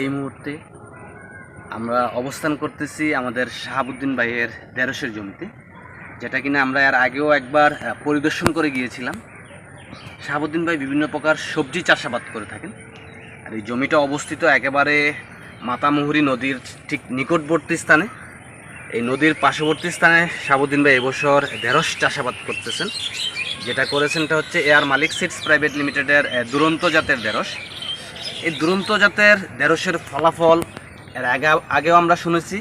এই মুহূর্তে আমরা অবস্থান করতেছি আমাদের শাহাবুদ্দিন ভাইয়ের দেড়শের জমিতে, যেটা কিনা আমরা এর আগেও একবার পরিদর্শন করে গিয়েছিলাম। শাহাবুদ্দিন ভাই বিভিন্ন প্রকার সবজি চাষাবাদ করে থাকেন। আর এই জমিটা অবস্থিত একেবারে মাতামুহুরি নদীর ঠিক নিকটবর্তী স্থানে। এই নদীর পার্শ্ববর্তী স্থানে শাহাবুদ্দিন ভাই এবছর ঢেঁড়স চাষাবাদ করতেছেন। যেটা করেছেনটা হচ্ছে এয়ার মালিক সিটস প্রাইভেট লিমিটেডের দুরন্ত জাতের ঢেঁড়স। এই দুরন্ত জাতের ঢেঁড়সের ফলাফল এর আগে আগেও আমরা শুনেছি।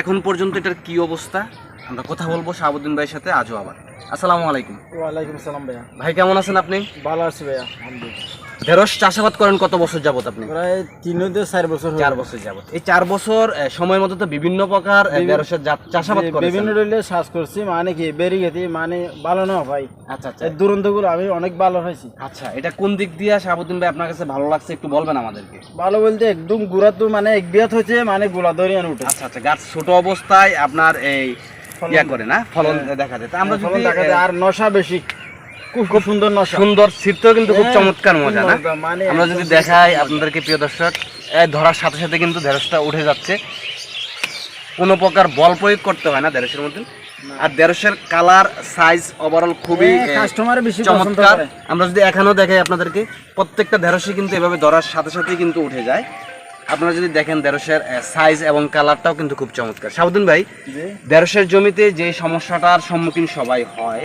এখন পর্যন্ত এটার কি অবস্থা? আমরা কথা বলব শাহাবুদ্দিন ভাইয়ের সাথে আজও আবার। আসসালামু আলাইকুম। ওয়ালাইকুম আসসালাম ভাইয়া। ভাই কেমন আছেন আপনি? ভালো আছি ভাইয়া আলহামদুলিল্লাহ। ঢেঁড়স চাষাবাদ করেন কত বছর যাবত আপনি? প্রায় তিন থেকে চার বছর। চার বছর যাবত। এই চার বছর সময়ের মধ্যে তো বিভিন্ন প্রকার ঢেঁড়সের চাষাবাদ বিভিন্ন রইলে শ্বাস করছি মানে কি গেছি মানে ভালো না ভাই? আচ্ছা আচ্ছা। আমি অনেক ভালো হয়েছি। আচ্ছা এটা কোন দিক দিয়ে শাহাবুদ্দিন ভাই আপনার কাছে ভালো লাগছে একটু বলবেন আমাদেরকে? ভালো বলতে একদম গুড়া তো মানে এক বিয়াত হয়েছে মানে গোলা দরিয়ান উঠে। আচ্ছা আচ্ছা গাছ ছোট অবস্থায় আপনার এই ফলন- ইয়া করে না ফলন হ্যাঁ। দেখা যায়। আমরা যদি দেখা যায়, আর নশা বেশি। খুব সুন্দর নশা সুন্দর ছিটতেও কিন্তু খুব হ্যাঁ, চমৎকার মজা না? মানে আমরা যদি দেখাই আপনাদেরকে প্রিয় দর্শক ধরার সাথে সাথে কিন্তু ঢেঁড়সটা উঠে যাচ্ছে। কোনো প্রকার বল প্রয়োগ করতে হয় না ঢেঁড়সের মধ্যে। আর ঢেঁড়সের কালার সাইজ ওভারঅল খুবই হ্যাঁ, কাস্টমার বেশি চমৎকার। আমরা যদি এখানেও দেখাই আপনাদেরকে প্রত্যেকটা ঢেঁড়সই কিন্তু এভাবে ধরার সাথে সাথেই কিন্তু উঠে যায়। আপনারা যদি দেখেন ঢেঁড়সের সাইজ এবং কালারটাও কিন্তু খুব চমৎকার। সাউদ্দিন ভাই দেড়শের জমিতে যে সমস্যাটার সম্মুখীন সবাই হয়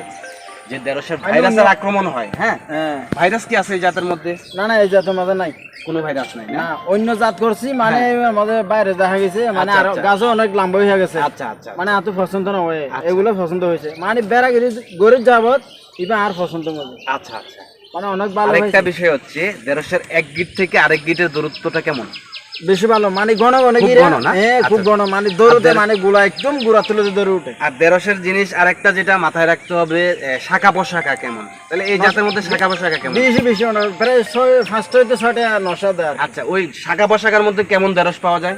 যে দেড়শের ভাইরাসের আক্রমণ হয় হ্যাঁ? হ্যাঁ। ভাইরাস কি আছে এই জাতের মধ্যে? না না এই জাত আমাদের নাই। কোনো ভাইরাস নাই না? অন্য জাত করছি মানে আমাদের বাইরে দেখা গেছে মানে আচ্ছা, আর আচ্ছা। গাছও অনেক লম্বা হয়ে গেছে। আচ্ছা আচ্ছা। মানে এত পছন্দ না হয় আচ্ছা। এগুলো পছন্দ হয়েছে। মানে বেড়া গেলে গরিব যাবত এবার আর পছন্দ মধ্যে আচ্ছা আচ্ছা। মানে অনেক ভালো হয়েছে। বিষয় হচ্ছে দেড়শের এক গিট থেকে আরেক গিটের দূরত্বটা কেমন? বেশি ভালো। মানে ঘন ঘন খুব ঘন না? হ্যাঁ খুব আচ্ছা। ঘন। মানে দৌড়তে মানে গুলা একদম গুড়া তুলে দৌড়ে উঠে। আর দেড়শের জিনিস আরেকটা যেটা মাথায় রাখতে হবে শাখা পোশাকা কেমন? তাহলে এই জাতের মধ্যে শাখা পোশাকা কেমন? বেশি বেশি প্রায় ছয় ফার্স্ট হইতে ছয়টা নশা দেয় আচ্ছা ওই শাখা পোশাকার মধ্যে কেমন দেড়স পাওয়া যায়?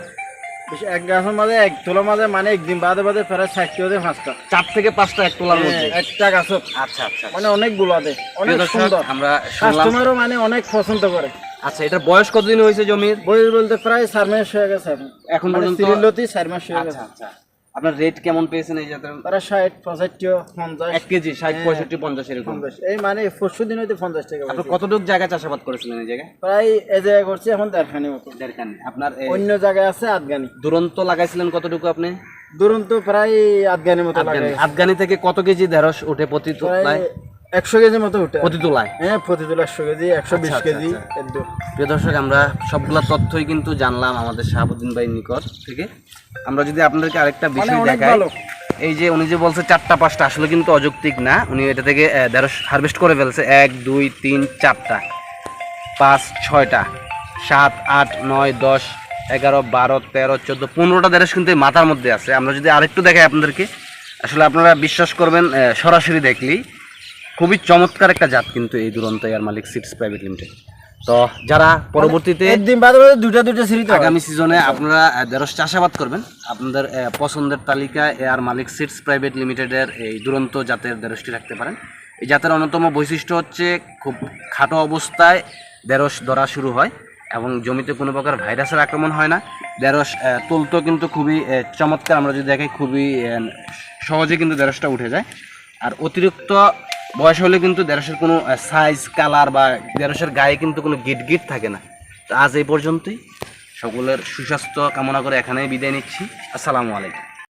বেশি এক গাছের মাঝে এক তোলা মাঝে মানে একদিন বাদে বাদে প্রায় হতে পাঁচটা। চার থেকে পাঁচটা এক তোলার মধ্যে? হ্যাঁ, একটা গাছত আচ্ছা আচ্ছা মানে অনেকগুলা দেয় অনেক সুন্দর। আমরা কাস্টমারও মানে অনেক পছন্দ করে। আচ্ছা এটার বয়স কতদিন হয়েছে জমির? বয়স বলতে প্রায় চার মাস হয়ে গেছে এখন। মানে পর্যন্ত সিরিলতি চার মাস হয়ে আচ্ছা গেছে। আচ্ছা। আপনার রেট কেমন পেয়েছেন এই জাতের? তারা ষাট পঁচাত্তর পঞ্চাশ। এক কেজি ষাট হ্যাঁ। পঁয়ষট্টি পঞ্চাশ এরকম। এই মানে পরশু দিন হইতে পঞ্চাশ টাকা আপনি। কতটুক জায়গায় চাষাবাদ করেছিলেন এই জায়গায়? প্রায় এ জায়গায় করছি এখন দেড়খানি মতো। দেড়খান। আপনার অন্য জায়গায় আছে আদগানি দুরন্ত লাগাইছিলেন কতটুকু আপনি? দুরন্ত প্রায় আদগানি মতো আফগানি থেকে কত কেজি ঢেঁড়স উঠে প্রতি একশো কেজি মতো উঠে প্রতি তোলায়? হ্যাঁ প্রতি তুলে একশো কেজি একশো বিশ আচ্ছা, কেজি আচ্ছা। প্রিয় দর্শক আমরা সবগুলা তথ্যই কিন্তু জানলাম আমাদের শাহাবুদ্দিন ভাই নিকট থেকে। আমরা যদি আপনাদেরকে আরেকটা মানে বিষয় দেখাই এই যে উনি যে বলছে চারটা পাঁচটা আসলে কিন্তু অযৌক্তিক না। উনি এটা থেকে ঢেঁড়স হারভেস্ট করে ফেলছে। এক দুই তিন চারটা। পাঁচ ছয়টা। সাত আট নয় দশ এগারো বারো তেরো চোদ্দ পনেরোটা ঢেঁড়স কিন্তু মাথার মধ্যে আছে। আমরা যদি আরেকটু দেখাই আপনাদেরকে আসলে আপনারা বিশ্বাস করবেন সরাসরি দেখলেই খুবই চমৎকার একটা জাত কিন্তু এই Duronto air Malik seats private limited তো যারা পরবর্তীতে একদিন বাদে দুটা দুটা সিঁড়িতে হয়। আগামী সিজনে আপনারা ঢেঁড়স চাষাবাদ করবেন। আপনাদের পছন্দের তালিকায় এয়ার মালিক সিডস প্রাইভেট লিমিটেডের এই দুরন্ত জাতের দেড়শটি রাখতে পারেন। এই জাতের অন্যতম বৈশিষ্ট্য হচ্ছে খুব খাটো অবস্থায় ঢেঁড়স ধরা শুরু হয় এবং জমিতে কোনো প্রকার ভাইরাসের আক্রমণ হয় না। আহ, তুলতো কিন্তু খুবই চমৎকার। আমরা যদি দেখাই খুবই সহজে কিন্তু ঢেঁড়সটা উঠে যায়। আর অতিরিক্ত বয়স হলে কিন্তু দেড়শের কোনো সাইজ কালার বা দেড়শের গায়ে কিন্তু কোনো গিট গিট থাকে না। তো আজ এই পর্যন্তই। সকলের সুস্বাস্থ্য কামনা করে এখানেই বিদায় নিচ্ছি। আসসালামু আলাইকুম।